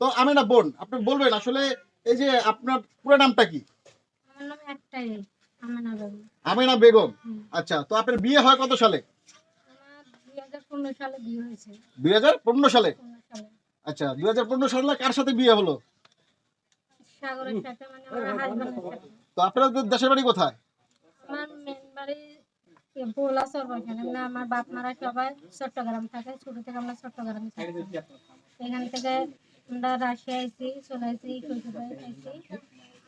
তো আমি না বোন আপনি বলবেন আসলে এই যে আপনার পুরো নামটা কি? আমেনা বেগম। আমিনা বেগম? আচ্ছা তো আপনার বিয়ে হয় কত সালে? দুই হাজার পনেরো সালে আচ্ছা দুই হাজার পনেরো সালে? কার সাথে বিয়ে হলো? সাগরের সাথে মানে আমার হাজবেন্ডের সাথে। তো আপনাদের দেশের বাড়ি কোথায়? আমার বাপ মারা সবাই চট্টগ্রাম থাকে ছোট থেকে আমরা চট্টগ্রামে থাকি। এখান থেকে আমরা রাশিয়া আইছি চলে আসি শ্বশুরবাড়ি আইছি।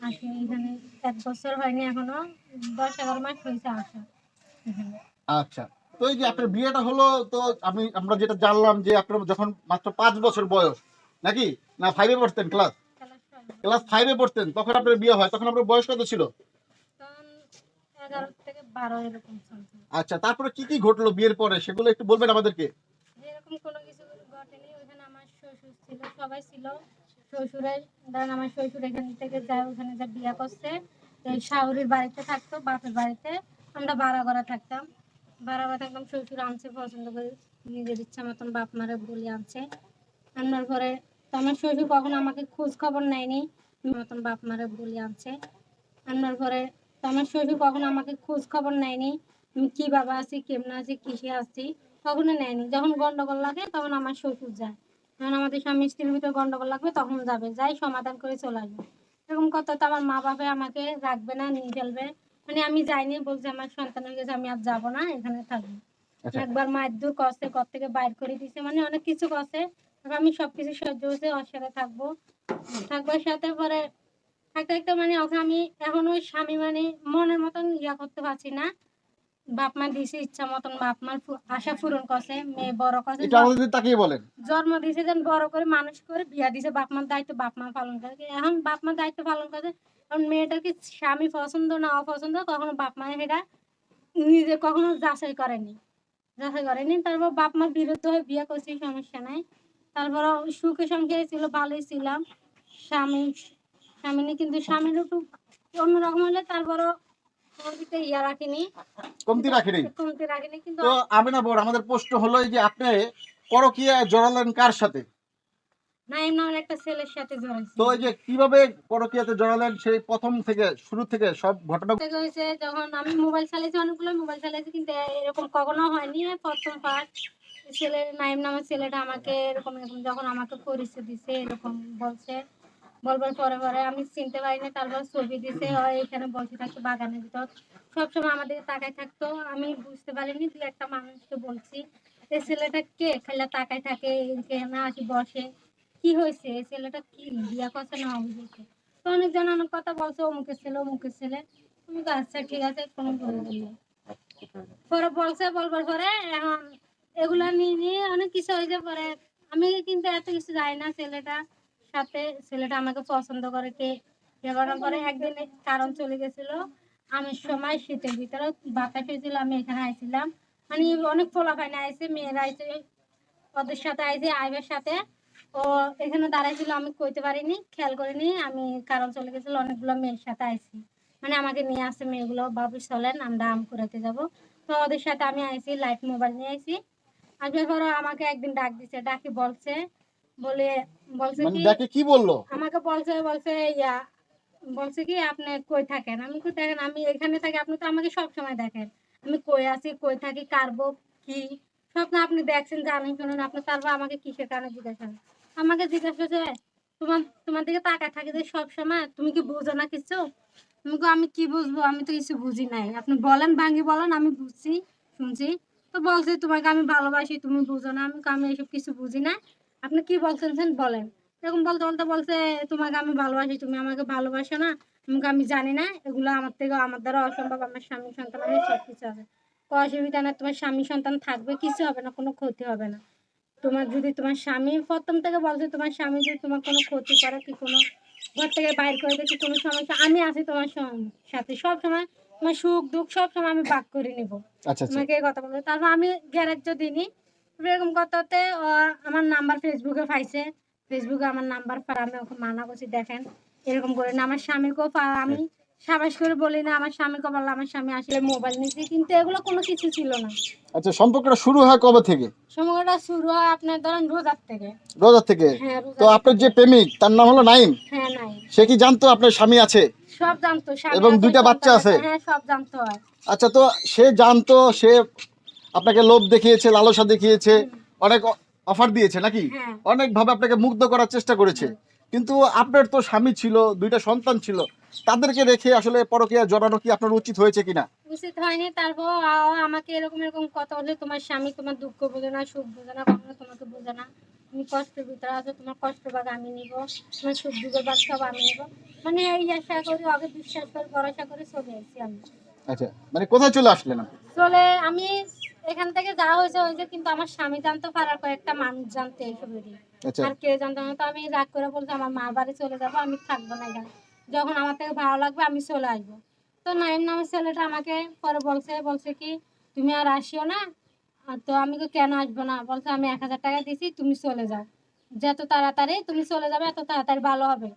আসি এখানে এক বছর হয়নি এখনও দশ এগারো মাস হয়েছে আসা। এখানে আচ্ছা তো এই যে আপনার বিয়েটা হলো তো আমি আমরা যেটা জানলাম যে আপনার যখন মাত্র পাঁচ বছর বয়স নাকি? না ফাইভে পড়তেন ক্লাস ক্লাস ফাইভে পড়তেন তখন আপনার বিয়ে হয় তখন আপনার বয়স কত ছিল? আচ্ছা তারপরে কি কি ঘটলো বিয়ের পরে সেগুলো একটু বলবেন আমাদেরকে। এরকম কোনো কিছু ঘটেনি ওখানে আমার শ্বশুর ছিল, সবাই ছিল। শ্বশুরের, ধরেন আমার শ্বশুর এখান থেকে যায়, ওখানে যা বিয়ে করছে। এই শাহুরির বাড়িতে থাকতো, বাপের বাড়িতে। আমরা ভাড়া করা থাকতাম। ভাড়া করা থাকতাম, শ্বশুর আনছে, পছন্দ করে নিজের ইচ্ছা মতন বাপ মারে বলি আনছে। আনার পরে তো আমার শ্বশুর কখনো আমাকে খোঁজ খবর নেয়নি মতন বাপ মারে বলি আনছে। আনার পরে তো আমার শ্বশুর কখনো আমাকে খোঁজ খবর নেয়নি, আমি কি বাবা আছি, কেমন আছি, কিসে আছি, কখনো নেয়নি। যখন গন্ডগোল লাগে, তখন আমার শ্বশুর যায়। যখন আমাদের স্বামী স্ত্রীর ভিতরে গন্ডগোল লাগবে তখন যাবে। যাই সমাধান করে চলে আসবে। এরকম কথা তো আমার মা বাবা আমাকে রাখবে না নিয়ে ফেলবে। মানে আমি যাইনি বলছে আমার সন্তান হয়ে গেছে আমি আর যাব না এখানে থাকব। আচ্ছা। একবার মায়ের দূর কষ্টে ঘর থেকে বাইর করে দিছে মানে অনেক কিছু করছে আমি সবকিছু সহ্য হচ্ছে ওর সাথে থাকব। থাকবার সাথে পরে থাকতে থাকতে মানে ওকে আমি এখন ওই স্বামী মানে মনের মতন ইয়া করতে পারছি না। বাপ মা দিছে ইচ্ছা মতন বাপ মার আশা পূরণ করছে মেয়ে বড় করছে। এটা আমাদের তাকিয়ে বলেন। জন্ম দিছে যেন বড় করে মানুষ করে বিয়া দিছে বাপ মার দায়িত্ব বাপ মা পালন করে। এখন বাপ মার দায়িত্ব পালন করে মেয়েটাকে স্বামী পছন্দ না অপছন্দ কখনো বাপ মা সেটা নিজে কখনো যাচাই করেনি। যাচাই করেনি তারপর বাপ মার বিরুদ্ধে হয়ে বিয়ে করছি সমস্যা নাই। তারপর সুখে সংসারে ছিল ভালোই ছিলাম। স্বামী স্বামী কিন্তু স্বামীর একটু অন্যরকম হলে তারপরও ওর ইয়া রাখিনি। কমতি রাখেনি? কমতে রাখিনি কিন্তু তো আমি না আমাদের প্রশ্ন হলো যে আপনি পরকিয়া জড়ালেন কার সাথে? নাইম নামের একটা ছেলের সাথে জড়াইছি। তো এই যে কীভাবে পরকিয়াতে জড়ালেন সেই প্রথম থেকে শুরু থেকে সব ঘটনা থেকে হয়েছে যখন আমি মোবাইল চালিয়েছি অনেকগুলো মোবাইল চালিয়েছি কিন্তু এরকম কখনো হয়নি। আমি প্রথম ফার্স্ট ছেলে নাইম নামের ছেলেটা আমাকে এরকম এরকম যখন আমাকে পরিচয় দিছে এরকম বলছে। বলবার পরে পরে আমি চিনতে পারিনি, তারপর ছবি দিছে এখানে বসে থাকতো বাগানের ভিতর সবসময় আমাদের তাকায় থাকতো, আমি বুঝতে পারিনি, দু একটা মানুষকে বলছি এই ছেলেটা কে? খালি তাকায় থাকে, এখানে আসি, বসে, কি হয়েছে? এই ছেলেটা কি? বিয়া করছে না বুঝেছে তো অনেকজন অনেক কথা বলছে, অমুকের ছেলে অমুকের ছেলে। আমি তো আচ্ছা ঠিক আছে, কোনো প্রয়োজন নেই। পরে বলছে, বলবার পরে এখন এগুলা নিয়ে নিয়ে অনেক কিছু হয়েছে পরে। আমি কিন্তু এত কিছু যাই না ছেলেটা। সাথে ছেলেটা আমাকে পছন্দ করে কে করার পরে একদিন কারণ চলে গেছিল। আমি সময় শীতের ভিতরে বাতাস হয়েছিল, আমি এখানে আইছিলাম। মানে অনেক ফোলা পাইনা আইছে, মেয়েরা আইছে, ওদের সাথে আইছে, আইবের সাথে। ও এখানে দাঁড়াইছিল, আমি কইতে পারিনি, খেয়াল করিনি, আমি কারণ চলে গেছিল, অনেকগুলো মেয়ের সাথে আইছি। মানে আমাকে নিয়ে আসছে মেয়েগুলো, বাবু চলেন, আমরা আম কুড়াতে যাব। তো ওদের সাথে আমি আইছি, লাইট মোবাইল নিয়ে আইছি। আসবার পরে আমাকে একদিন ডাক দিছে, ডাকি বলছে বলে বলছে মানে কি দেখে কি বলল? আমাকে বলছে বলছে ইয়া বলছে কি আপনি কই থাকেন? আমি কই দেখেন আমি এখানে থাকি আপনি তো আমাকে সব সময় দেখেন। আমি কই আছি কই থাকি কারবো কি? সব না আপনি দেখছেন জানেন শুনুন আপনি তারপর আমাকে কিসের কারণে জিজ্ঞাসা আমাকে জিজ্ঞাসা করছে তোমার তোমার দিকে তাকায় থাকে যে সব সময়? তুমি কি বুঝো না কিছু? আমি আমি কি বুঝব? আমি তো কিছু বুঝি নাই। আপনি বলেন ভাঙ্গি বলেন আমি বুঝছি শুনছি। তো বলছে তোমাকে আমি ভালোবাসি তুমি বুঝো না। আমি আমি এসব কিছু বুঝি না আপনি কি বলছেন বলেন। এরকম বলতে বলতে বলছে তোমাকে আমি ভালোবাসি তুমি আমাকে ভালোবাসো না। তোমাকে আমি জানি না এগুলো আমার থেকে আমার দ্বারা অসম্ভব। আমার স্বামী সন্তান আছে সব কিছু কোনো অসুবিধা না তোমার স্বামী সন্তান থাকবে কিছু হবে না কোনো ক্ষতি হবে না। তোমার যদি তোমার স্বামী প্রথম থেকে বলছে তোমার স্বামী যদি তোমার কোনো ক্ষতি করে কি কোনো ঘর থেকে বাইর করে দেখি কোনো সমস্যা আমি আছি তোমার সাথে। সব সময় তোমার সুখ দুঃখ সব সময় আমি ভাগ করে নিব। আচ্ছা আচ্ছা। তোমাকে এই কথা বলব। তারপর আমি গ্যারেজ দিনই এরকম কথাতে আমার নাম্বার ফেসবুকে পাইছে। ফেসবুকে আমার নাম্বার পার আমি ওকে মানা করছি দেখেন এরকম করে না। আমার স্বামীকেও আমি সাবাস করে বলি না আমার স্বামীকে বললাম আমার স্বামী আসলে মোবাইল নিয়েছে কিন্তু এগুলো কোনো কিছু ছিল না। আচ্ছা সম্পর্কটা শুরু হয় কবে থেকে? সময়টা শুরু হয় আপনার ধরেন রোজার থেকে। রোজা থেকে? হ্যাঁ তো আপনার যে প্রেমিক তার নাম হলো নাইম? হ্যাঁ নাই সে কি জানতো আপনার স্বামী আছে? সব জানতো স্বামী এবং দুইটা বাচ্চা আছে? হ্যাঁ সব জানতো। আচ্ছা তো সে জানতো সে আপনাকে লোভ দেখিয়েছে লালসা দেখিয়েছে অনেক অফার দিয়েছে নাকি? হ্যাঁ। অনেক ভাবে আপনাকে মুগ্ধ করার চেষ্টা করেছে। কিন্তু আপনার তো স্বামী ছিল দুইটা সন্তান ছিল তাদেরকে রেখে আসলে পরকীয়া জড়ানো কি আপনার উচিত হয়েছে কিনা? উচিত হয়নি তারপর আমাকে এরকম এরকম কথা বলে তোমার স্বামী তোমার দুঃখ বোঝে না সুখ বোঝে না কখনো তোমাকে বোঝে না। তুমি কষ্টের ভিতরে আছো তোমার কষ্ট ভাগ আমি নিব তোমার সুখ দুঃখের ভাগ সব আমি নিব। মানে এই আশা করি আগে বিশ্বাস করে ভরসা করে চলে এসেছি আমি। আচ্ছা মানে কোথায় চলে আসলেন চলে আমি এখান থেকে যা হয়েছে হয়েছে কিন্তু আমার স্বামী জানতো পাড়ার কয়েকটা মানুষ জানতো এইসবেরই আচ্ছা। আর কে জানতো না তো আমি রাগ করে বলছি আমার মা বাড়ি চলে যাব আমি থাকব না এখানে। যখন আমার থেকে ভালো লাগবে আমি চলে আসব। তো নাইম নামের ছেলেটা আমাকে পরে বলছে বলছে কি তুমি আর আসিও না তো আমি তো কেন আসব না? বলছে আমি এক হাজার টাকা দিছি তুমি চলে যাও। যত তাড়াতাড়ি তুমি চলে যাবে এত তাড়াতাড়ি ভালো হবে।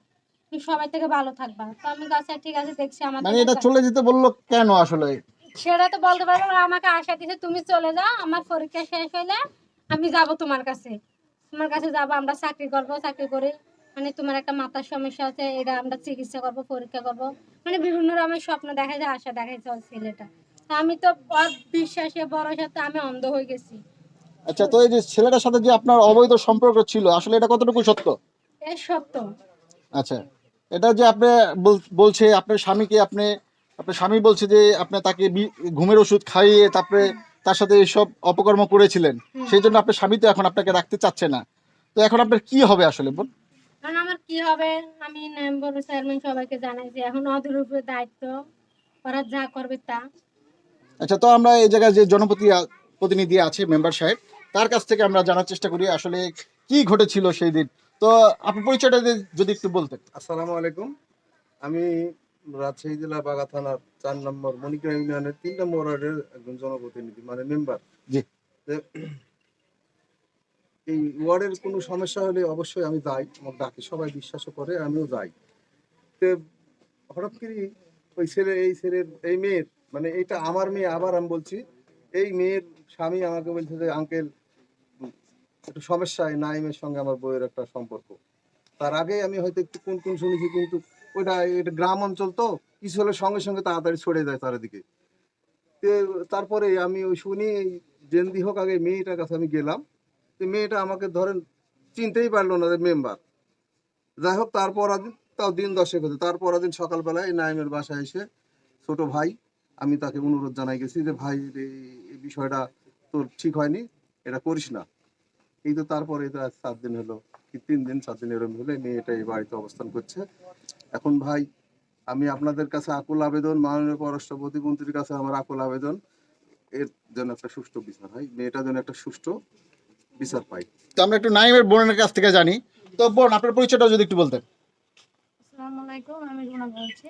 তুমি সবাই থেকে ভালো থাকবা। তো আমি কাছে ঠিক আছে দেখছি আমার মানে এটা চলে যেতে বলল কেন আসলে? সেটা তো বলতে পারব আমাকে আশা দিছে তুমি চলে যাও আমার পরীক্ষা শেষ হলে আমি যাব তোমার কাছে। তোমার কাছে যাব আমরা চাকরি করব চাকরি করে মানে তোমার একটা মাথার সমস্যা আছে এটা আমরা চিকিৎসা করব পরীক্ষা করব। মানে বিভিন্ন রকমের স্বপ্ন দেখা যায় আশা দেখাইছে ওই ছেলেটা। আমি তো বিশ্বাসে ভরসাতে আমি অন্ধ হয়ে গেছি। আচ্ছা তো এই যে ছেলেটার সাথে যে আপনার অবৈধ সম্পর্ক ছিল আসলে এটা কতটুকু সত্য? এর সত্য। আচ্ছা এটা যে আপনি বল- বলছে আপনার স্বামীকে আপনি আপনার স্বামী বলছে যে আপনি তাকে ঘুমের ওষুধ খাইয়ে তারপরে তার সাথে এইসব অপকর্ম করেছিলেন। সেই জন্য আপনার স্বামী তো এখন আপনাকে রাখতে চাচ্ছে না। তো এখন আপনার কি হবে আসলে বোন কারণ আমার কি হবে? আমি মেম্বার চেয়ারম্যান সবাইকে জানাইছি এখন ওদের উপরে দায়িত্ব। ওরা যা করবে তা। আচ্ছা তো আমরা এই জায়গায় যে জনপ্রতি প্রতিনিধি আছে মেম্বার সাহেব তার কাছ থেকে আমরা জানার চেষ্টা করি আসলে কি ঘটেছিল সেই দিন। তো আপনি পরিচয়টা যদি একটু বলতেন। আসসালামু আলাইকুম। আমি রাজশাহী জেলা বাগা থানার চার নম্বর মণিগ্রাম ইউনিয়নের তিন নম্বর ওয়ার্ডের একজন জনপ্রতিনিধি মানে মেম্বার। জি। এই ওয়ার্ডের কোনো সমস্যা হলে অবশ্যই আমি যাই আমার ডাকে সবাই বিশ্বাসও করে আমিও যাই। তো হঠাৎ করে ওই ছেলে এই ছেলের এই মেয়ের মানে এইটা আমার মেয়ে আবার আমি বলছি এই মেয়ের স্বামী আমাকে বলছে যে আঙ্কেল একটু সমস্যায় নাইমের সঙ্গে আমার বইয়ের একটা সম্পর্ক। তার আগে আমি হয়তো একটু কোন কোন শুনেছি কিন্তু ওইটা এটা গ্রাম অঞ্চল তো, কিছু হলে সঙ্গে সঙ্গে তাড়াতাড়ি ছড়ে যায় চারিদিকে তারপরে আমি ওই শুনি জেন্দি হোক আগে মেয়েটার কাছে আমি গেলাম, তো মেয়েটা আমাকে ধরেন চিনতেই পারল না যে মেম্বার। যাই হোক তারপর তাও দিন দশেক হতো তারপর দিন সকালবেলায় নাইমের বাসায় এসে ছোট ভাই, আমি তাকে অনুরোধ জানাই গেছি যে, ভাই এই- বিষয়টা তোর ঠিক হয়নি, এটা করিস না। এই তো তারপরে সাত দিন হলো, কি তিন দিন, সাত দিন এরকম হলে মেয়েটা এই বাড়িতে অবস্থান করছে। এখন ভাই আমি আপনাদের কাছে আকুল আবেদন মাননীয় পররাষ্ট্র প্রতিমন্ত্রীর কাছে আমার আকুল আবেদন। এর জন্য একটা সুষ্ঠু বিচার হয় মেয়েটার জন্য একটা সুষ্ঠু বিচার পাই। তো আমরা একটু নাইমের বোনের কাছ থেকে জানি। তো বোন আপনার পরিচয়টা যদি একটু বলতেন। আসসালামু আলাইকুম আমি রুনা বলছি।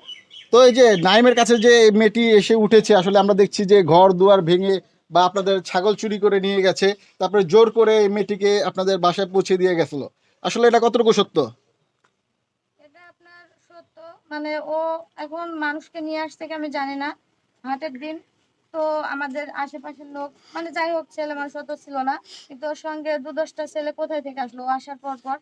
তো এই যে নাইমের কাছে যে মেয়েটি এসে উঠেছে আসলে আমরা দেখছি যে ঘর দুয়ার ভেঙে বা আপনাদের ছাগল চুরি করে নিয়ে গেছে তারপরে জোর করে এই মেয়েটিকে আপনাদের বাসায় পৌঁছে দিয়ে গেছিল। আসলে এটা কতটুকু সত্য? মানে ও এখন মানুষকে নিয়ে আসছে কি আমি জানি না, হাটের দিন। তো আমাদের আশেপাশের লোক মানে যাই হোক, ছেলে মানুষ অত ছিল না, কিন্তু ওর সঙ্গে দু দশটা ছেলে কোথায় থেকে আসলো? ও আসার পর পর।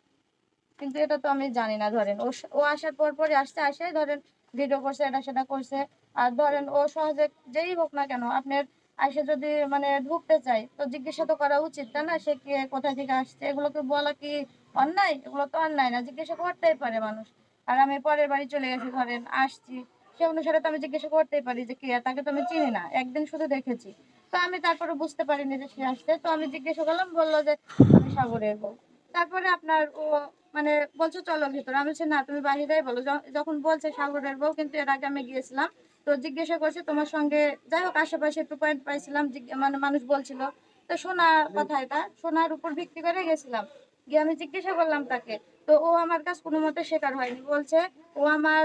কিন্তু এটা তো আমি জানি না, ধরেন। ও আসার পর পরই আসতে আসে ধরেন ভিডিও করছে, এটা সেটা করছে। আর ধরেন ও সহজে যেই হোক না কেন, আপনার আসে যদি মানে ঢুকতে চাই তো জিজ্ঞাসা তো করা উচিত, তাই না? সে কে কোথায় থেকে আসছে? এগুলোকে বলা কি অন্যায়? এগুলো তো অন্যায় না, জিজ্ঞাসা করতেই পারে মানুষ। আর আমি পরের বাড়ি চলে গেছি ধরেন আসছি। সে অনুসারে তো আমি জিজ্ঞাসা করতেই পারি যে কে তাকে তো আমি চিনি না একদিন শুধু দেখেছি। তো আমি তারপরে বুঝতে পারিনি যে সে আসছে। তো আমি জিজ্ঞাসা করলাম বলল যে আমি সাগরের বউ তারপরে আপনার ও মানে বলছো চলো ভিতরে। আমি বলছি না তুমি বাহিরেই বলো। যখন বলছে সাগরের বউ কিন্তু এর আগে আমি গিয়েছিলাম। তো জিজ্ঞাসা করছে তোমার সঙ্গে যাই হোক আশেপাশে একটু পয়েন্ট পাইছিলাম। মানে মানুষ বলছিল। তো শোনা কথা এটা শোনার উপর ভিত্তি করে গেছিলাম। গিয়ে আমি জিজ্ঞাসা করলাম তাকে, তো ও আমার কাছে কোনো মতে শেখার হয়নি। বলছে, ও আমার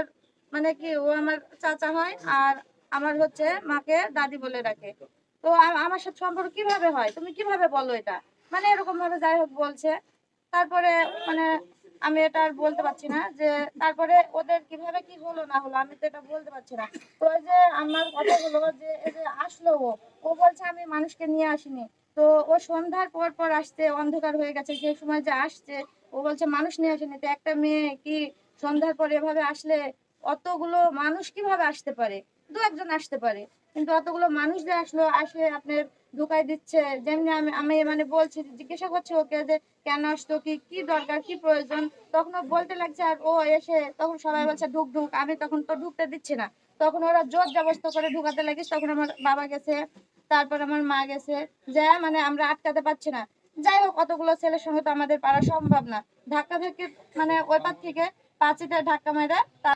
মানে কি, ও আমার চাচা হয় আর আমার হচ্ছে মাকে দাদি বলে ডাকে। তো আমার সাথে সম্পর্ক কীভাবে হয়? তুমি কীভাবে বলো এটা? মানে এরকম ভাবে যাই হোক বলছে। তারপরে মানে আমি এটা আর বলতে পারছি না যে, তারপরে ওদের কীভাবে কি হলো না হলো আমি তো এটা বলতে পারছি না। তো যে আমার কথা হলো যে, এই যে আসলো ও ও বলছে আমি মানুষকে নিয়ে আসিনি। তো ও সন্ধ্যার পর পর আসছে অন্ধকার হয়ে গেছে। সেই সময় যে আসছে, ও বলছে, মানুষ নিয়ে আসেনি। তো একটা মেয়ে কি সন্ধ্যার পর এভাবে আসলে অতগুলো মানুষ কীভাবে আসতে পারে? দু একজন আসতে পারে, কিন্তু অতগুলো মানুষ যে আসলো, আসে আপনার ঢুকাই দিচ্ছে। যেমনি আমি আমি মানে বলছি, জিজ্ঞাসা করছি ওকে যে, কেন আসতো কি কি দরকার? কি প্রয়োজন? তখন ও বলতে লাগছে, আর ও এসে তখন সবাই বলছে, ঢুক ঢুক। আমি তখন তো ঢুকতে দিচ্ছি না। তখন ওরা জোর জবস্ত করে ঢুকাতে লাগিস। তখন আমার বাবা গেছে তারপর আমার মা গেছে। যা মানে আমরা আটকাতে পারছি না। যাই হোক, অতগুলো ছেলের সঙ্গে তো আমাদের পারা সম্ভব না। ধাক্কা ধাক্কি মানে ওই পার থেকে পাঁচিতে ধাক্কা মেরে